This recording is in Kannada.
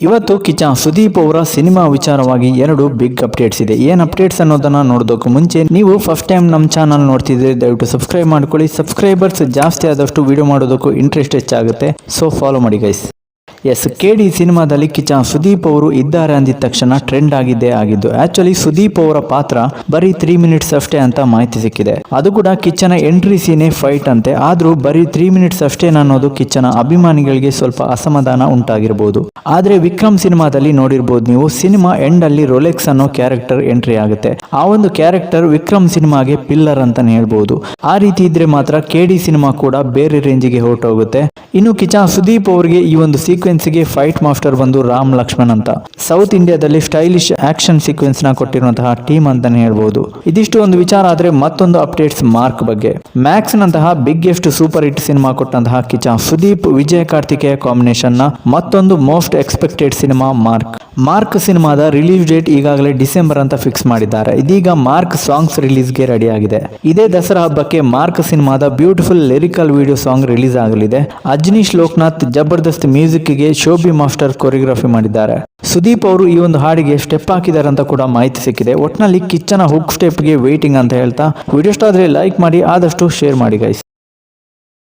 ಇವತ್ತು ಕಿಚ್ಚ ಸುದೀಪ್ ಅವರ ಸಿನಿಮಾ ವಿಚಾರವಾಗಿ ಎರಡು ಬಿಗ್ ಅಪ್ಡೇಟ್ಸ್ ಇದೆ. ಏನು ಅಪ್ಡೇಟ್ಸ್ ಅನ್ನೋದನ್ನ ನೋಡೋದಕ್ಕೂ ಮುಂಚೆ ನೀವು ಫಸ್ಟ್ ಟೈಮ್ ನಮ್ಮ ಚಾನಲ್ ನೋಡ್ತಿದ್ರೆ ದಯವಿಟ್ಟು ಸಬ್ಸ್ಕ್ರೈಬ್ ಮಾಡ್ಕೊಳ್ಳಿ. ಸಬ್ಸ್ಕ್ರೈಬರ್ಸ್ ಜಾಸ್ತಿ ಆದಷ್ಟು ವಿಡಿಯೋ ಮಾಡೋದಕ್ಕೂ ಇಂಟ್ರೆಸ್ಟ್ ಹೆಚ್ಚಾಗುತ್ತೆ. ಸೊ ಫಾಲೋ ಮಾಡಿ ಗೈಸ್ ಎಸ್ ಕೆ ಡಿ ಸಿನಿಮಾದಲ್ಲಿ ಕಿಚನ್ ಸುದೀಪ್ ಅವರು ಇದ್ದಾರೆ ಅಂದಿದ ತಕ್ಷಣ ಟ್ರೆಂಡ್ ಆಗಿದ್ದೇ ಆಗಿದ್ದು. ಆಕ್ಚುಲಿ ಸುದೀಪ್ ಅವರ ಪಾತ್ರ ಬರೀ ತ್ರೀ ಮಿನಿಟ್ಸ್ ಅಷ್ಟೇ ಅಂತ ಮಾಹಿತಿ ಸಿಕ್ಕಿದೆ. ಅದು ಕೂಡ ಕಿಚ್ಚನ ಎಂಟ್ರಿ ಸೀನೇ ಫೈಟ್ ಅಂತೆ. ಆದ್ರೂ ಬರೀ ತ್ರೀ ಮಿನಿಟ್ಸ್ ಅಷ್ಟೇ ಅನ್ನೋದು ಕಿಚ್ಚನ ಅಭಿಮಾನಿಗಳಿಗೆ ಸ್ವಲ್ಪ ಅಸಮಾಧಾನ ಉಂಟಾಗಿರಬಹುದು ಆದ್ರೆ ವಿಕ್ರಮ್ ಸಿನಿಮಾದಲ್ಲಿ ನೋಡಿರ್ಬೋದು ನೀವು ಸಿನಿಮಾ ಎಂಡ್ ಅಲ್ಲಿ ರೊಲೆಕ್ಸ್ ಅನ್ನೋ ಕ್ಯಾರೆಕ್ಟರ್ ಎಂಟ್ರಿ ಆಗುತ್ತೆ. ಆ ಒಂದು ಕ್ಯಾರೆಕ್ಟರ್ ವಿಕ್ರಮ್ ಸಿನಿಮಾಗೆ ಪಿಲ್ಲರ್ ಅಂತಾನೆ ಹೇಳ್ಬಹುದು ಆ ರೀತಿ ಇದ್ರೆ ಮಾತ್ರ ಕೆ ಡಿ ಸಿನಿಮಾ ಕೂಡ ಬೇರೆ ರೇಂಜಿಗೆ ಹೊರಟೋಗುತ್ತೆ. ಇನ್ನು ಕಿಚನ್ ಸುದೀಪ್ ಅವರಿಗೆ ಈ ಒಂದು ಸೀಕ್ವೆನ್ಸ್ಗೆ ಫೈಟ್ ಮಾಸ್ಟರ್ ಬಂದು ರಾಮ್ ಲಕ್ಷ್ಮಣ್ ಅಂತ. ಸೌತ್ ಇಂಡಿಯಾದಲ್ಲಿ ಸ್ಟೈಲಿಶ್ ಆಕ್ಷನ್ ಸೀಕ್ವೆನ್ಸ್ನ ಕೊಟ್ಟಿರುವಂತಹ ಟೀಮ್ ಅಂತಾನೆ ಹೇಳ್ಬಹುದು ಇದಿಷ್ಟು ಒಂದು ವಿಚಾರ ಆದ್ರೆ ಮತ್ತೊಂದು ಅಪ್ಡೇಟ್ಸ್ ಮಾರ್ಕ್ ಬಗ್ಗೆ. ಮ್ಯಾಕ್ಸ್ ನಂತಹ ಬಿಗ್ಗೆಸ್ಟ್ ಸೂಪರ್ ಹಿಟ್ ಸಿನಿಮಾ ಕೊಟ್ಟಂತಹ ಕಿಚ ಸುದೀಪ್ ವಿಜಯ್ ಕಾರ್ತಿಕೇಯ ಕಾಂಬಿನೇಷನ್ನ ಮತ್ತೊಂದು most expected cinema Mark Mark ಸಿನಿಮಾದ ರಿಲೀಸ್ ಡೇಟ್ ಈಗಾಗಲೇ ಡಿಸೆಂಬರ್ ಅಂತ ಫಿಕ್ಸ್ ಮಾಡಿದ್ದಾರೆ. ಇದೀಗ ಮಾರ್ಕ್ ಸಾಂಗ್ಸ್ ರಿಲೀಸ್ಗೆ ರೆಡಿ ಆಗಿದೆ. ಇದೇ ದಸರಾ ಹಬ್ಬಕ್ಕೆ ಮಾರ್ಕ್ ಸಿನಿಮಾದ beautiful lyrical video song release ಆಗಲಿದೆ. ಅಜ್ನೀಶ್ ಲೋಕನಾಥ್ ಜಬರ್ದಸ್ತ್ ಮ್ಯೂಸಿಕ್ಗೆ ಶೋಭಿ ಮಾಸ್ಟರ್ ಕೊರಿಯೋಗ್ರಫಿ ಮಾಡಿದ್ದಾರೆ. ಸುದೀಪ್ ಅವರು ಈ ಒಂದು ಹಾಡಿಗೆ ಸ್ಟೆಪ್ ಹಾಕಿದ್ದಾರೆ ಅಂತ ಕೂಡ ಮಾಹಿತಿ ಸಿಕ್ಕಿದೆ. ಒಟ್ನಲ್ಲಿ ಕಿಚ್ಚನ ಹುಕ್ ಸ್ಟೆಪ್ಗೆ ವೇಟಿಂಗ್ ಅಂತ ಹೇಳ್ತಾ ವಿಡಿಯೋ ಇಷ್ಟ ಲೈಕ್ ಮಾಡಿ, ಆದಷ್ಟು ಶೇರ್ ಮಾಡಿ ಗೈಸ್